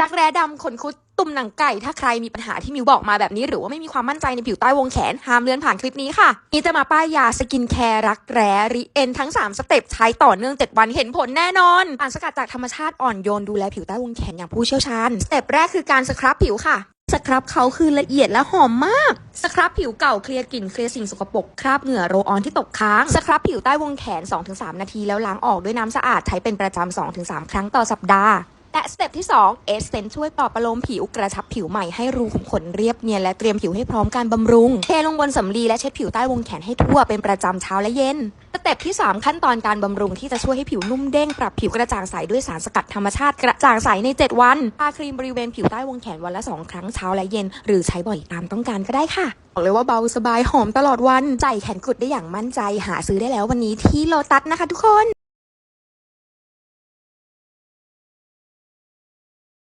รักแร้ดำขนคุดตุ่มหนังไก่ถ้าใครมีปัญหาที่มิวบอกมาแบบนี้ หรือว่าไม่มีความมั่นใจในผิวใต้วงแขนห้ามเลื่อนผ่านคลิปนี้ค่ะนี่จะมาป้ายยาสกินแคร์รักแร้ริเอนทั้ง 3 สเต็ปใช้ต่อเนื่อง 7 วันเห็นผลแน่นอนสารสกัดจากธรรมชาติอ่อนโยนดูแลผิวใต้วงแขนอย่างผู้เชี่ยวชาญ สเต็ปแรกคือการสครับผิวค่ะสครับเขาคือละเอียดและหอมมาก สครับผิวเก่าเคลียร์กลิ่นเคลียร์สิ่งสกปรกคราบเหงื่อโรลออนที่ตกค้าง สครับผิวใต้วงแขน 2-3 นาทีแล้วล้างออกด้วยน้ำสะอาดใช้เป็นประจำ2-3 ครั้งต่อสัปดาห์ และสเต็ปที่2เอสเซนช่วยปลอบประโลมผิวกระชับผิวใหม่ให้รูขุมขนเรียบเนียนและเตรียมผิวให้พร้อมการบำรุง เทลงบนสำลีและเช็ดผิวใต้วงแขนให้ทั่วเป็นประจำเช้าและเย็นสเต็ปที่ 3 ขั้นตอนการบำรุงที่จะช่วยให้ผิวนุ่มเด้งปรับผิวกระจ่างใสด้วยสารสกัดธรรมชาติกระจ่างใสใน 7 วันทาครีมบริเวณผิวใต้วงแขนวันละ 2 ครั้งเช้าและเย็น หรือใช้บ่อยตามต้องการก็ได้ค่ะบอกเลยว่าเบาสบายหอมตลอดวัน ใจแขนกุดได้อย่างมั่นใจ หาซื้อได้แล้ววันนี้ที่โลตัสนะคะทุกคน